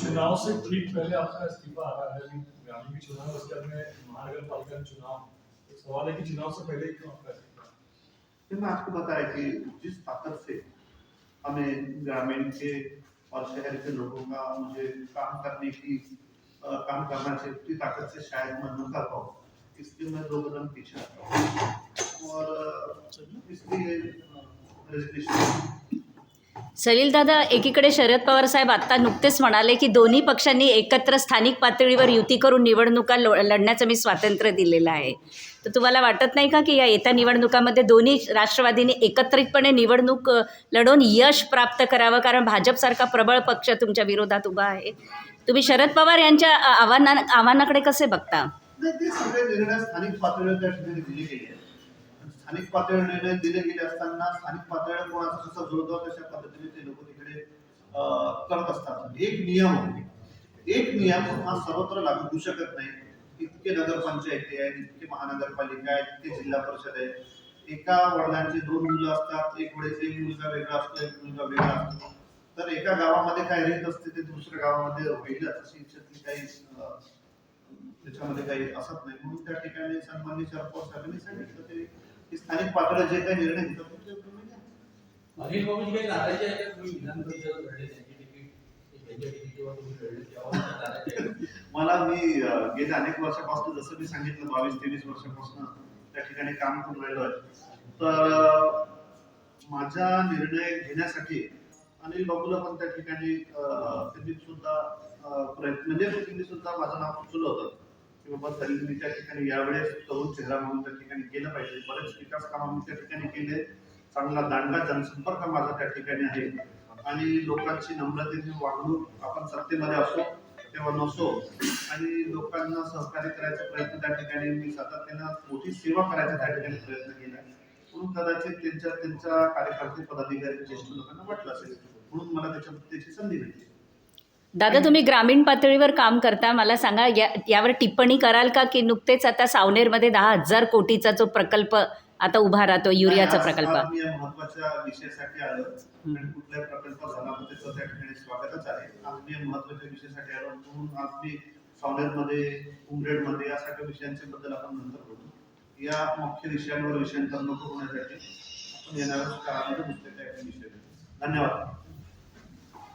चुनाव से ठीक पहले आपका इस्तीफा आ रहा है ग्रामीण चुनाव उसके बाद में महानगर पालिका चुनाव तो सवाल है कि चुनाव से पहले क्यों आपका इस्तीफा? मैं आपको बताया कि जिस ताकत से हमें ग्रामीण के और शहर के लोगों का मुझे काम करने की अ, काम करना चाहिए उतनी ताकत से शायद मैं न कर पाऊँ इसलिए मैं दो कदम पीछे आता हूँ। और इसलिए रेजिग्नेशन सलील दादा एकीकडे शरद पवार साहेब आत्ता नुकतेच म्हणाले की दोन्ही पक्षांनी एकत्र स्थानिक पातळीवर युती करून निवडणुका लढण्याचं मी स्वातंत्र्य दिलेलं आहे. तर तुम्हाला वाटत नाही का की या येत्या निवडणुकामध्ये दोन्ही राष्ट्रवादीने एकत्रितपणे निवडणूक लढवून यश प्राप्त करावं? कारण भाजपसारखा प्रबळ पक्ष तुमच्या विरोधात उभा आहे. तुम्ही शरद पवार यांच्या आव्हाना आव्हानाकडे कसे बघता नाही ते सगळे निर्णय स्थानिक पातळीवर निर्णय दिले गेले असताना स्थानिक पातळीवर कोणाचा कसा जोडतो तशा पद्धतीने ते लोक तिकडे करत असतात. एक नियम आहे. एक नियम हा सर्वत्र लागू होऊ शकत नाही. इतके नगरपंचायती आहेत इतके महानगरपालिका आहेत इतके जिल्हा परिषद आहेत. एका वडिलांचे दोन मुलं असतात एक वेळेस एक मुलगा वेगळा असतो एक मुलगा वेगळा असतो. तर एका गावामध्ये काय रीत असते ते दुसऱ्या गावामध्ये होईल अशी याच्यातली काही त्याच्यामध्ये काही असत नाही. म्हणून त्या ठिकाणी सन्माननीय सरपंच साहेबांनी सांगितलं ते की स्थानिक पातळीवर जे काही निर्णय घेतात ते तुम्ही घ्या. अनिल बाबूजी काही नाराजी आहे का? तुम्ही विधान परिषदेत लढले त्यांची तिकीट त्यांच्या तिकिटीवर तुम्ही लढले तेव्हा नाराजी आहे मला मी अं, गेल्या अनेक वर्षापासून जसं मी सांगितलं बावीस तेवीस वर्षापासून त्या ठिकाणी काम करून राहिलो आहे. तर अं, माझा निर्णय घेण्यासाठी अनिल बाबूला पण त्या ठिकाणी अं, त्यांनी सुद्धा अं, प्रयत्न म्हणजे त्यांनी सुद्धा माझं नाव सुचवलं होतं. की बाबा तरी त्या ठिकाणी यावेळेस तरुण चेहरा म्हणून त्या ठिकाणी केलं पाहिजे. बरेच विकास कामं त्या ठिकाणी केले. चांगला दांडगा जनसंपर्क माझा त्या ठिकाणी आहे. आणि लोकांची नम्रतेने वागणूक आपण सत्तेमध्ये असो तेव्हा नसो आणि लोकांना सहकार्य करायचा प्रयत्न त्या ठिकाणी मी सातत्यानं मोठी सेवा करायचा त्या ठिकाणी प्रयत्न केला. म्हणून कदाचित त्यांच्या त्यांच्या कार्यकर्ते पदाधिकारी ज्येष्ठ लोकांना वाटलं असेल. म्हणून मला त्याच्या त्याची संधी मिळते दादा तुम्ही ग्रामीण पातळीवर काम करता मला सांगा या यावर टिप्पणी कराल का की नुकतेच आता सावनेरमध्ये दहा हजार कोटीचा जो प्रकल्प आता उभा राहतो युरियाचा प्रकल्प? आज मी या महत्त्वाच्या विषयासाठी आलो आणि कुठल्याही प्रकल्प झाला तर त्याचं त्या ठिकाणी स्वागतच आहे. आज मी या महत्त्वाच्या विषयासाठी आलो म्हणून आज मी सावनेरमध्ये उमरेडमध्ये या सगळ्या विषयांच्या बद्दल आपण नंतर बोलू. या मुख्य विषयांवर विषयांतर नको होण्यासाठी आपण येणाऱ्या काळामध्ये विषय. धन्यवाद.